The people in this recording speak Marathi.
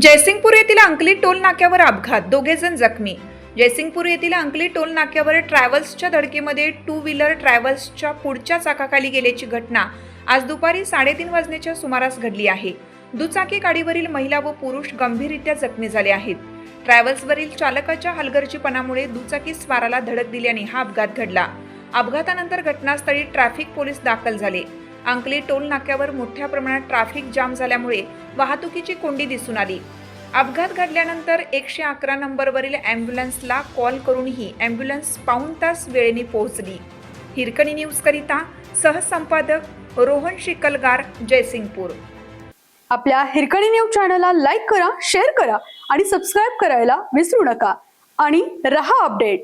जयसिंगपूर येथील अंकली टोल नाक्यावर अपघात. दोघे जण जखमी. जयसिंगपूर येथील अंकली टोल नाक्यावर ट्रॅव्हल्सच्या धडकेमध्ये टू व्हीलर ट्रॅव्हल्सच्या पुढच्या चाकाखाली गेल्याची घटना आज दुपारी साडेतीन वाजण्याच्या सुमारास घडली आहे. दुचाकी गाडीवरील महिला व पुरुष गंभीररित्या जखमी झाले आहेत. ट्रॅव्हल्सवरील चालकाच्या हलगर्जीपणामुळे दुचाकी स्वाराला धडक दिल्याने हा अपघात घडला. अपघातानंतर घटनास्थळी ट्रॅफिक पोलीस दाखल झाले. अंकली टोल नाक्यावर मोठ्या प्रमाणात ट्रॅफिक जाम झाल्यामुळे वाहतुकीची कोंडी दिसून आली. अपघात घडल्यानंतर एकशे अकरा नंबरवरील ॲम्ब्युलन्सला कॉल करूनही ॲम्ब्युलन्स पाऊण तास वेळेने पोहोचली. हिरकणी न्यूजकरिता सहसंपादक रोहन शिकलगार जयसिंगपूर. आपल्या हिरकणी न्यूज चॅनलला लाईक करा शेअर करा आणि सबस्क्राईब करायला विसरू नका. आणि रहा अपडेट.